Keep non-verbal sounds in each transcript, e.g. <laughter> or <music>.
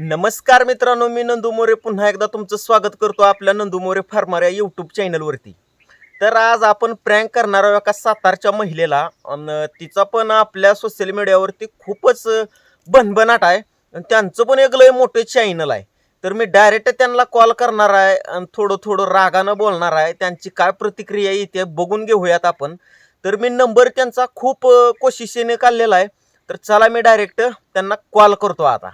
नमस्कार मित्रांनो मी नंदू मोरे. पुन्हा एकदा तुमचं स्वागत करतो आपल्या नंदू मोरे फार्मर या यूट्यूब चॅनलवरती तर आज आपण प्रँक करणार आहोत एका सातारच्या महिलेला. तिचा पण आपल्या सोशल मीडियावरती खूपच भनभनाट आहे. आणि त्यांचं पण एक लय मोठं चॅनल आहे. तर मी डायरेक्ट त्यांना कॉल करणार आहे आणि थोडं थोडं रागानं बोलणार आहे. त्यांची काय प्रतिक्रिया येते बघून घेऊयात आपण. तर मी नंबर त्यांचा खूप कोशिशेने काढलेला आहे. तर चला मी डायरेक्ट त्यांना कॉल करतो आता.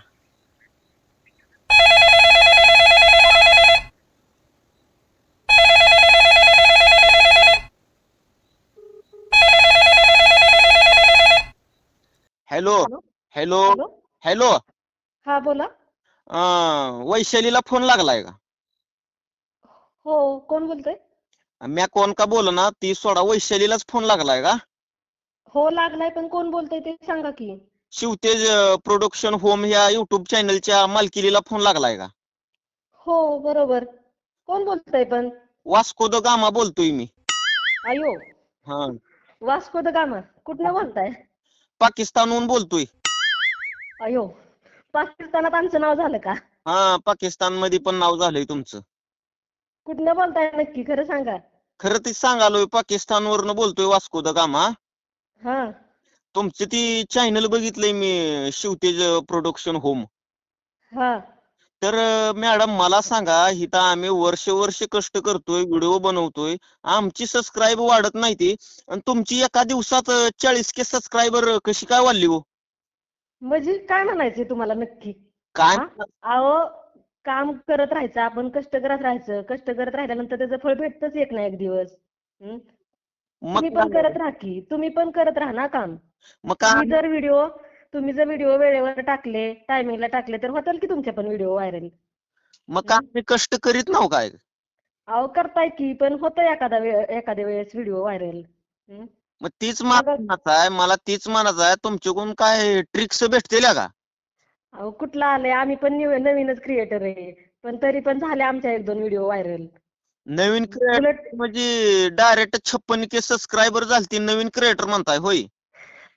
हॅलो हॅलो हॅलो हा बोला. अं, वैशालीला फ़ोन लागलाय का? हो कोण बोलतोय? म्या कोण का बोल ना ती सोडा वैशालीलाच फ़ोन लागलाय का? हो लागलाय पण कोण बोलतोय ते सांगा की. शिवतेज प्रोडक्शन होम या युट्यूब चॅनलच्या मालकिनीला फ़ोन लागलाय का? हो बरोबर. कोण बोलतोय पण? वास्को द गामा बोलतोय मी. अयो हा. Vasco da Gama. कुठनं बोलताय? पाकिस्तानहून बोलतोय. अयो पाकिस्तानात आमचं नाव झालं का? हा पाकिस्तानमध्ये पण नाव झालंय तुमचं. कुठनं बोलताय नक्की खरं सांगा. खरं ते सांगालोय पाकिस्तानवरनं बोलतोय वास्को द गामा. हा. तुमचं ती चॅनल बघितलंय मी शिवतेज प्रोडक्शन होम हा. तर मॅडम मला सांगा इथं आम्ही वर्ष वर्ष कष्ट करतोय व्हिडिओ बनवतोय आमची सबस्क्राईब वाढत नाही ती. आणि तुमची एका दिवसात चाळीस के सबस्क्रायबर कशी काय वाढली हो? म्हणजे काय म्हणायचंय तुम्हाला नक्की? काय? हा? अहो काम करत राहायचं आपण कष्ट करत राहायचं. कष्ट करत राहिल्यानंतर त्याचं फळ भेटतच एक ना एक दिवस. हं? मग तुम्ही पण काय- करत राहा की. तुम्ही पण करत राहा ना काम. मग काय? जर व्हिडिओ तुम्ही जर व्हिडिओ वेळेवर टाकले टायमिंगला टाकले तर होतील की तुमचे पण व्हिडिओ व्हायरल मग काय आम्ही कष्ट करीत नाव काय? अहो करताय की पण होतं एखादा वेळ एखाद्या वेळेस व्हिडिओ व्हायरल मग तीच म्हणायचं आहे मला तीच म्हणायचं आहे तुमच्याकडून काय ट्रिक्स भेटतील का? अहो कुठला आले आम्ही पण न्यू- नवीनच क्रिएटर आहे. पण तरी पण झाले आमच्या एक दोन व्हिडिओ व्हायरल नवीन क्रिएटर उलट म्हणजे डायरेक्ट छप्पन के सबस्क्रायबर झालती नवीन क्रिएटर म्हणताय होय?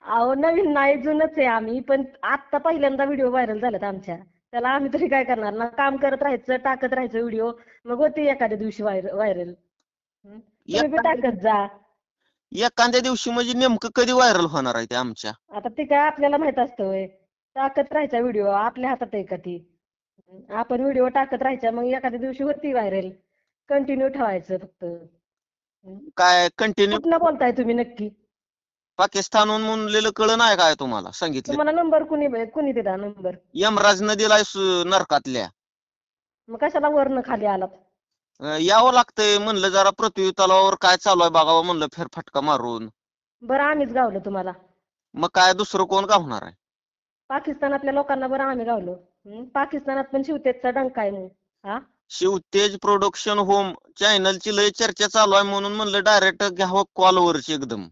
अहो नवीन नाही जुनच आहे आम्ही. पण आत्ता पहिल्यांदा व्हिडिओ व्हायरल झालेत आमच्या. त्याला आम्ही तरी काय करणार ना? काम करत राहायचं टाकत राहायचं व्हिडिओ. मग होते एखाद्या दिवशी व्हायरल. टाकत जा. एखाद्या दिवशी म्हणजे नेमकं कधी व्हायरल होणार आहे ते आमच्या? आता ते काय आपल्याला माहीत असतं टाकत राहायचा व्हिडिओ. आपल्या हातात आहे का ती? आपण व्हिडिओ टाकत राहायचा मग एखाद्या दिवशी होती व्हायरल. कंटिन्यू ठेवायचं फक्त. काय कंटिन्यू? बोलताय तुम्ही नक्की? पाकिस्तानहून म्हणलेलं कळ नाही काय तुम्हाला? सांगितलं. तुम्हाला नंबर कुणी कुणी दिला नंबर? यमराजनं दिलाय सु- नरकातल्या. मग कशाला वरनं खाली आलात? अं, यावं लागतंय. म्हणलं जरा पृथ्वी तलावावर काय चालू आहे बघावं म्हणलं फेरफटका मारून. बरं आम्हीच गावलो तुम्हाला. मग काय दुसरं कोण गावणार आहे? पाकिस्तानातल्या लोकांना बरं आम्ही गावलो. हं? पाकिस्तानात पण शिवतेजचा डंका आहे मग हा? शिवतेज प्रोडक्शन होम चॅनलची लय चर्चा चालू आहे म्हणून म्हणलं डायरेक्ट घ्यावं कॉलवरची एकदम.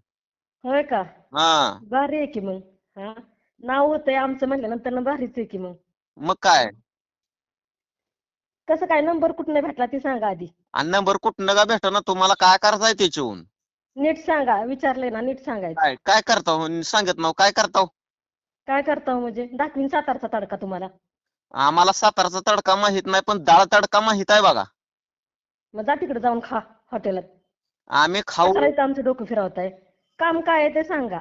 होय का? हा. भारी आहे की मग हा. नाव होतंय आमचं म्हणल्यानंतर ना भारीच आहे की मग. मग काय? कसं काय नंबर कुठनं भेटला ती सांगा आधी. आणि नंबर कुठनं का भेटना तुम्हाला काय करायचंय त्याच्याहून? नीट सांगा विचारलंय ना नीट सांगायचं. काय काय करता हो? सांगत नाव काय करता हो? काय करता हो म्हणजे? दाखवीन सातारचा तडका तुम्हाला. आम्हाला सातारचा तडका माहीत नाही पण डाळ तडका माहीत आहे बघा. मग जा तिकडे जाऊन खा हॉटेलात. आम्ही खाऊ. आमचं डोकं फिरवताय. काम काय आहे ते सांगा.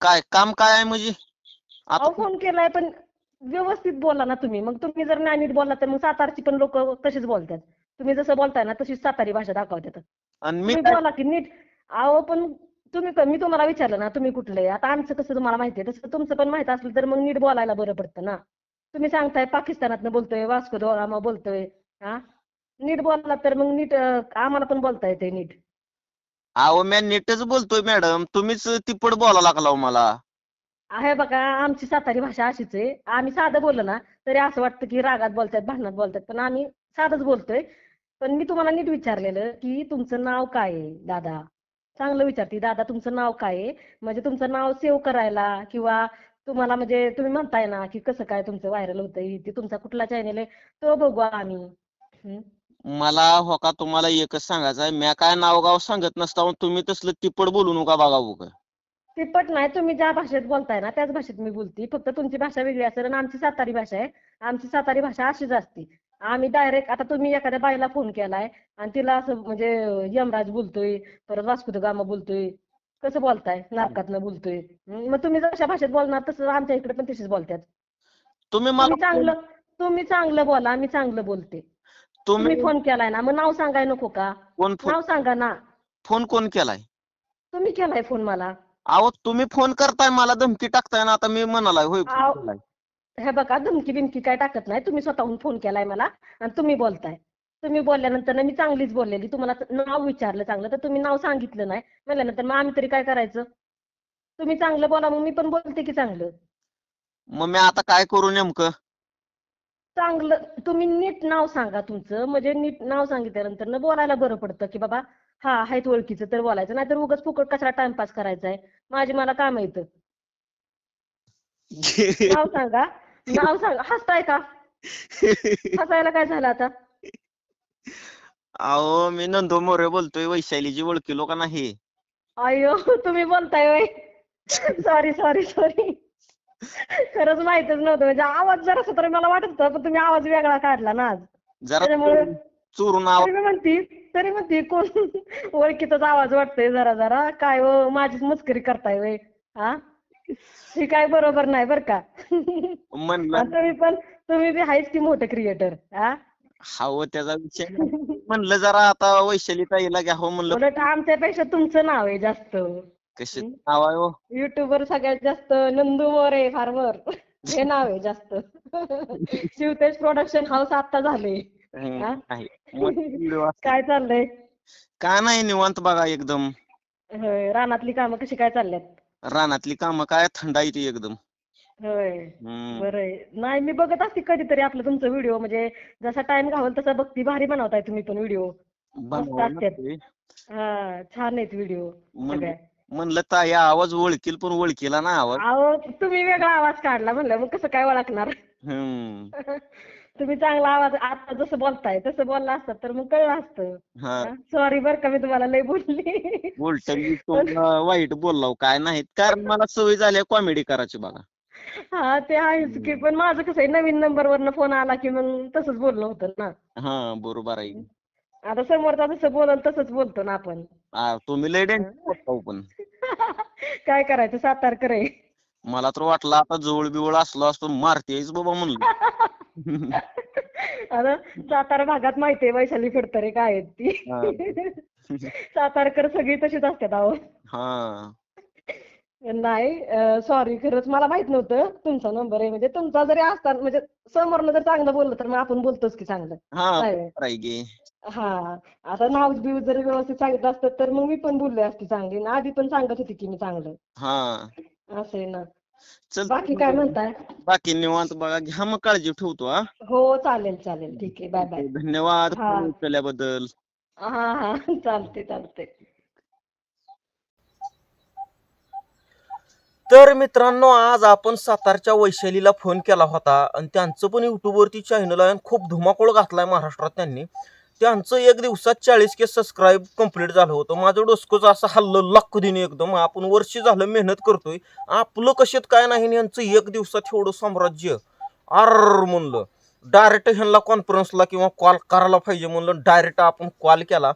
काय काम काय आहे म्हणजे? अहो फोन केलाय पण व्यवस्थित बोला ना तुम्ही. मग तुम्ही जर नाही नीट बोलला तर मग सातारची पण लोक तशीच बोलतात. तुम्ही जसं बोलताय ना तशीच सातारी भाषा दाखवतात. आणि मी तुम्ही काय बोला की नीट. अहो पण तुम्ही क- मी तुम्हाला विचारलं ना तुम्ही कुठले? आता आमचं कसं तुम्हाला माहिती आहे? तसं तुमचं पण माहीत असलं तर मग नीट बोलायला बरं पडतं ना. तुम्ही सांगताय पाकिस्तानातनं बोलतोय वास्को द गामा बोलतोय हा? नीट बोलला तर मग नीट अं, आम्हाला पण बोलता येते नीट. अहो मी नीटच बोलतोय मॅडम. तुम्हीच तिप्पट बोला लागला हो मला. आहे बघा आमची सातारी भाषा अशीच आहे. आम्ही साधं बोललो ना तरी असं वाटतं की रागात बोलतात भांडणात बोलतात पण आम्ही साधंच बोलतोय. पण मी तुम्हाला नीट विचारलेलं की तुमचं नाव काय आहे दादा? चांगलं विचारते. दादा तुमचं नाव काय आहे? म्हणजे तुमचं नाव सेव्ह करायला किंवा तुम्हाला म्हणजे तुम्ही म्हणताय ना की कसं काय तुमचं व्हायरल होतंय ते तुमचा कुठला चॅनल आहे तो बघू आम्ही. मला हो का तुम्हाला एकच सांगायचं आहे. म्या काय नाव गाव सांगत नसता तुम्ही तसलं तिप्पट बोलू नका बघा उगा. तिप्पट नाही तुम्ही ज्या भाषेत बोलताय ना त्याच भाषेत मी बोलते. फक्त तुमची भाषा वेगळी असेल आणि आमची सातारी भाषा आहे. आमची सातारी भाषा अशीच असते. आम्ही डायरेक्ट आता तुम्ही एखाद्या बाईला फोन केलाय आणि तिला असं म्हणजे यमराज बोलतोय परत वास्को द गामा बोलतोय. कसं बोलताय? नाटकातनं बोलतोय. मग तुम्ही जशा भाषेत बोलणार तसं आमच्या इकडे पण तशीच बोलतात तुम्ही चांगलं तुम्ही चांगलं बोला मी चांगलं बोलते. तुम्ही फोन केलाय ना मग नाव सांगाय नको का? कोण फोन? नाव सांगा ना. फोन कोण केलाय? तुम्ही केलाय फोन मला. अहो तुम्ही फोन करताय मला धमकी टाकताय ना आता मी म्हणालाय होय फोन आव. केलाय. हे बघा धमकी बिमकी काय टाकत नाही. तुम्ही स्वतःहून फोन केलाय मला आणि तुम्ही बोलताय. तुम्ही बोलल्यानंतर ना मी चांगलीच बोललेली. तुम्हाला त- नाव विचारलं चांगलं तर तुम्ही नाव सांगितलं नाही. म्हणल्यानंतर मग आम्ही तरी काय करायचं? तुम्ही चांगलं बोला मग मी पण बोलते की चांगलं. मग मी आता काय करू नेमकं? चांगलं तुम्ही नीट नाव सांगा तुमचं. म्हणजे नीट नाव सांगितल्यानंतर ना बोलायला बरं पडतं की बाबा हा आहेत ओळखीचं तर बोलायचं. नाहीतर उगाच फुकट कशाला टाइमपास करायचा आहे माझी मला काम येतं <laughs> नाव सांगा. नाव सांगा. हसताय का? हसायला काय झालं आता? अहो मी नंदू मोरे बोलतोय. वैशालीची ओळखी लोक नाही अय्यो तुम्ही बोलताय सॉरी सॉरी सॉरी खरंच माहितच नव्हतं. म्हणजे आवाज जरासा तरी मला वाटत होता पण तुम्ही आवाज वेगळा काढला ना आज. जरा त्याच्यामुळे चोरून तरी मी म्हणती तरी म्हणती कोण ओळखीचाच आवाज वाटतोय जरा जरा. काय व माझीच मस्करी करताय वय हा हे काय बरोबर नाही बर का? आणि म्हणलं तुम्ही पण तुम्ही बी आहेच की मोठे क्रिएटर हा हाव त्याचा विषय नाही. म्हणलं जरा आता वैशाली ताईला हो म्हणलं. उलट आमच्यापेक्षा तुमचं नाव आहे जास्त. कसे नाव आहे हो? युट्यूबवर सगळ्यात जास्त नंदू मोरे फार्मर. हे नाव आहे जास्त. <laughs> शिवतेज प्रोडक्शन हाऊस आता झाले हा? नाही मग. <laughs> काय चाललंय? काय नाही निवांत बघा एकदम. होय रानातली कामं कशी काय चालल्यात? रानातली कामं काय थंडाईती एकदम. होय हम्म. बरंय नाही मी बघत असते कधीतरी आपलं तुमचं व्हिडिओ म्हणजे जसा टाइम घावल तसा बघती भारी बनवताय तुम्ही पण व्हिडिओ बनवावं असतात. हा छान आहेत व्हिडिओ सगळ्या. म्हणलं ताई आवाज ओळखील पण ओळखीला ना आवाज. अहो तुम्ही वेगळा आवाज काढला म्हणलं मग कसं काय ओळखणार? हम्म. <laughs> तुम्ही चांगला आवाज आता जसं बोलताय तसं बोलला असतात तर मग कळलं असतं. हा. सॉरी बरं का मी तुम्हाला लय बोलली. बोलताना तुम्हाला वाईट बोललाव काय नाही कारण मला सवय झाली कॉमेडी करायची बघा. हा ते आहेच की पण माझं कसं आहे नवीन नंबर वरनं फोन आला की मग तसंच बोलणं होतं ना. हा बरोबर आहे. आता समोरचा जसं बोलल तसंच बोलतो ना आपण. आ, तुम्ही लय डेंजर बोलताव पण? <laughs> काय करायचं? सातारकर आहे. मला तर वाटलं आता जवळ बिवळ असलो असतो मारतेच बाबा म्हणलं आता <laughs> सातारा भागात माहिती आहे वैशाली फडतरे काय आहेत ती. <laughs> सातारकर सगळी तशीच असतात अहो. हा. नाही सॉरी खरंच मला माहीत नव्हतं तुमचा नंबर आहे. म्हणजे तुमचा जरी असता म्हणजे समोरनं जर चांगलं बोललं तर मग आपण बोलतोच की चांगलं. हा काय? हा आता नाव बिव जरी व्यवस्थित सांगितलं असतं तर मग मी पण बोलले असते चांगली. आधी पण सांगत होती की मी चांगलं. हा. असं आहे ना. चल बाकी काय म्हणताय? बाकी निवांत बघा घ्या मग काळजी ठेवतो हा. हो चालेल चालेल. ठीक आहे बाय बाय धन्यवाद केल्याबद्दल. हा हा. <laughs> चालते चालते तर मित्रांनो आज आपण सातारच्या वैशालीला फोन केला होता. आणि त्यांचं पण युट्यूबवरती चॅनल आहे आणि खूप धुमाकूळ घातलाय महाराष्ट्रात त्यांनी. त्यांचं एक दिवसात चाळीस के सबस्क्राईब कंप्लीट झालं होतं. माझं डोसकोचं असं हल्लं लाख दिनी एकदम. आपण वर्ष झालं मेहनत करतोय. आपलं कशात काय नाही यांचं एक दिवसात एवढं साम्राज्य. आर म्हणलं. डायरेक्ट ह्यांना कॉन्फरन्सला किंवा कॉल करायला पाहिजे म्हणलं. डायरेक्ट आपण कॉल. केला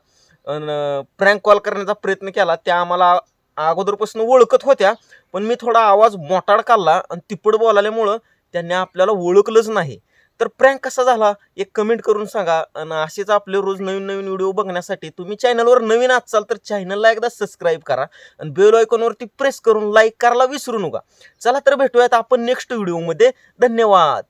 आणि प्रँक कॉल करण्याचा प्रयत्न केला. त्या आम्हाला अगोदरपासून ओळखत होत्या पण मी थोडा आवाज मोटाड काढला आणि तिप्पट बोलाल्यामुळं त्यांनी आपल्याला ओळखलंच नाही. तर प्रँक कसा झाला? एक कमेंट करून सांगा आणि असेच आपले रोज नवीन नवीन व्हिडिओ बघण्यासाठी तुम्ही चॅनलवर नवीन असाल तर चॅनलला एकदा सबस्क्राईब करा आणि बेल आयकॉनवरती प्रेस करून लाईक करायला विसरू नका. चला तर भेटूयात आपण नेक्स्ट व्हिडिओमध्ये धन्यवाद.